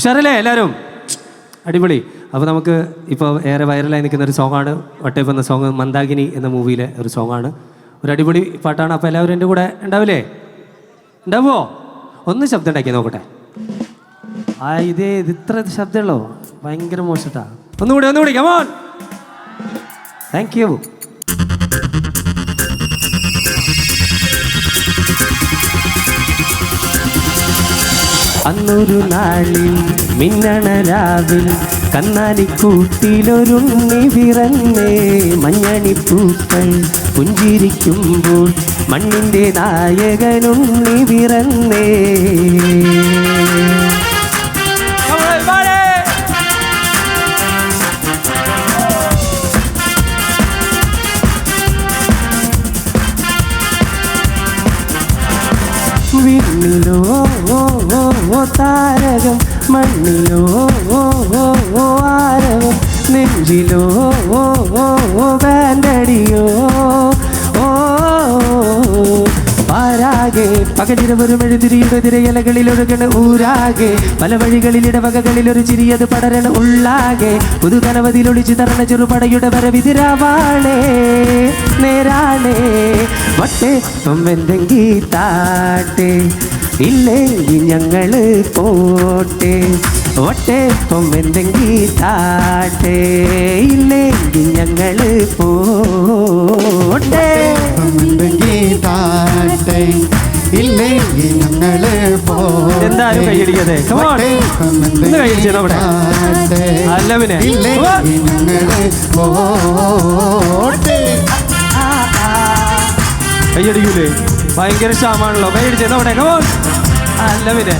ഉഷാറല്ലേ എല്ലാവരും? അടിപൊളി. അപ്പോൾ നമുക്ക് ഇപ്പോൾ ഏറെ വൈറലായി നിൽക്കുന്ന ഒരു സോങ്ങാണ് വട്ടേപ്പ് എന്ന സോങ് മന്ദാകിനി എന്ന മൂവിയിലെ ഒരു സോങ്ങാണ് ഒരു അടിപൊളി പാട്ടാണ്. അപ്പോൾ എല്ലാവരും എന്റെ കൂടെ ഉണ്ടാവില്ലേ? ഉണ്ടാവുമോ ഒന്ന് ശബ്ദം ഉണ്ടാക്കി നോക്കട്ടെ. ആ ഇതേ ഇത് ഇത്ര ശബ്ദമുള്ളോ? ഭയങ്കര മോശട്ടാ. ഒന്നുകൂടി ഒന്നുകൂടി കമോൺ താങ്ക് യു അന്നൊരു നാളിൽ മിന്നണ രാവിൽ കന്നാലിക്കൂട്ടിലൊരുണ്ണി വിറന്നേ. മഞ്ഞണിപ്പൂക്കൾ പുഞ്ചിരിക്കുമ്പോൾ മണ്ണിന്റെ നായകനുണ്ണി വിറന്നേ. വിണ്ണിലോ താരകം മണ്ണിലോ ഓ ആരവം നെഞ്ചിലോ ഓ ബാൻഡടിയോ ഓ പാരാകെ പകലിരവരും എഴുതിരിയുടെ തിരയലകളിൽ ഒഴുകണ് ഊരാകെ പല വഴികളിൽ ഇടവകകളിൽ ഒരു ചിരിയത് പടരണ് ഉള്ളാകെ പുതുകനവതിലൊളിച്ചു തരണ ചെറുപടയുടെ വരവിതിരാവാണേ നേരാണേ വട്ടേ എന്തെങ്കി താട്ടെ ഇല്ലെങ്കിൽ ഞങ്ങൾ പോട്ടെ. ഒട്ടെ പൊമ്മെന്തെങ്കിൽ താട്ടെ. ഇല്ലെങ്കിൽ ഞങ്ങൾ പോട്ടെ. ഗീതാട്ടെ ഇല്ലെങ്കിൽ എന്തായാലും കൈയടിക്കാതെ. അല്ല പിന്നെ. ഞങ്ങൾ പോട്ടെ. കൈയടിക്കൂലേ? ഭയങ്കര ക്ഷാമാണല്ലോ. കൈയടിച്ചേ നോട്ടെ കമോൺ അല്ല പിന്നെ.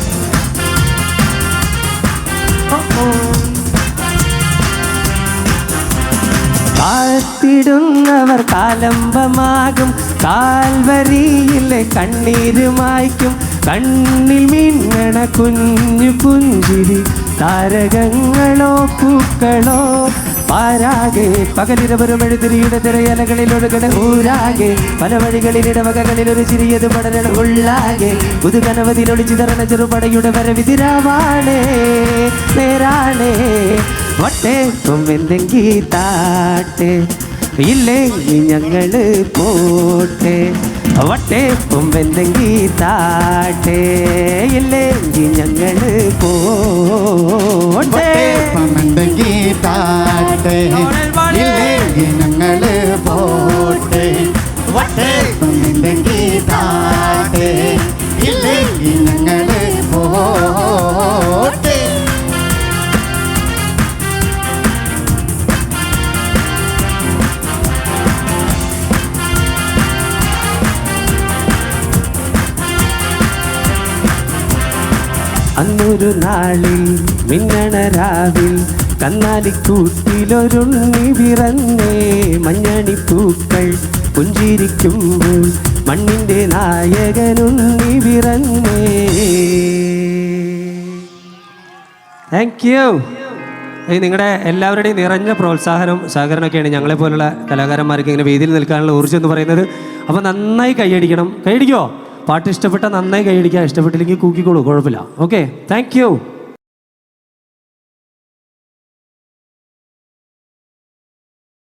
കാത്തിടുന്നവർ കാലംബമാകും കാൽവരിയിലെ കണ്ണീര് മായ്ക്കും. കണ്ണിൽ മിന്നണ കുഞ്ഞു പുഞ്ചിരി താരകങ്ങളോ പൂക്കളോ പാരാകെ പകലിരവരും എഴുതിരിയുടെ തിരയലകളിൽ ഒഴുകണ ഊരാകെ പല വഴികളിൽ ഇടവകകളിൽ ഒരു ചിരിയത് പടരണ ഉള്ളാകെ പുതുകനവതിൽ ഒളിച്ചു തരണ ചെറുപടയുടെ വരവിതിരാവാണേ നേരാണേ വട്ടേ എന്തെങ്കി താട്ടെ ഇല്ലെങ്കിൽ ഞങ്ങൾ പോട്ടെ. വട്ടേ എന്തെങ്കി താട്ടെ ഇല്ലെങ്കിൽ ഞങ്ങൾ പോട്ടെ അന്നൊരു നാളിൽ മിന്നണ രാവിൽ കന്നാലിക്കൂട്ടിലൊരുണ്ണി വിറന്നേ മഞ്ഞണിപ്പൂക്കൾ പുഞ്ചിരിക്കുമ്പോൾ മണ്ണിന്റെ നായകനുണ്ണി വിറങ്ങേ താങ്ക് യു നിങ്ങളുടെ എല്ലാവരുടെയും നിറഞ്ഞ പ്രോത്സാഹനവും സഹകരണമൊക്കെയാണ് ഞങ്ങളെ പോലുള്ള കലാകാരന്മാർക്ക് ഇങ്ങനെ വേദിയിൽ നിൽക്കാനുള്ള ഊർജം എന്ന് പറയുന്നത്. അപ്പോൾ നന്നായി കൈയടിക്കണം. കൈയടിക്കോ? പാട്ട് ഇഷ്ടപ്പെട്ടാൽ നന്നായി കൈയടിക്കുക. ഇഷ്ടപ്പെട്ടില്ലെങ്കിൽ കൂക്കിക്കോളൂ. കുഴപ്പമില്ല. Okay thank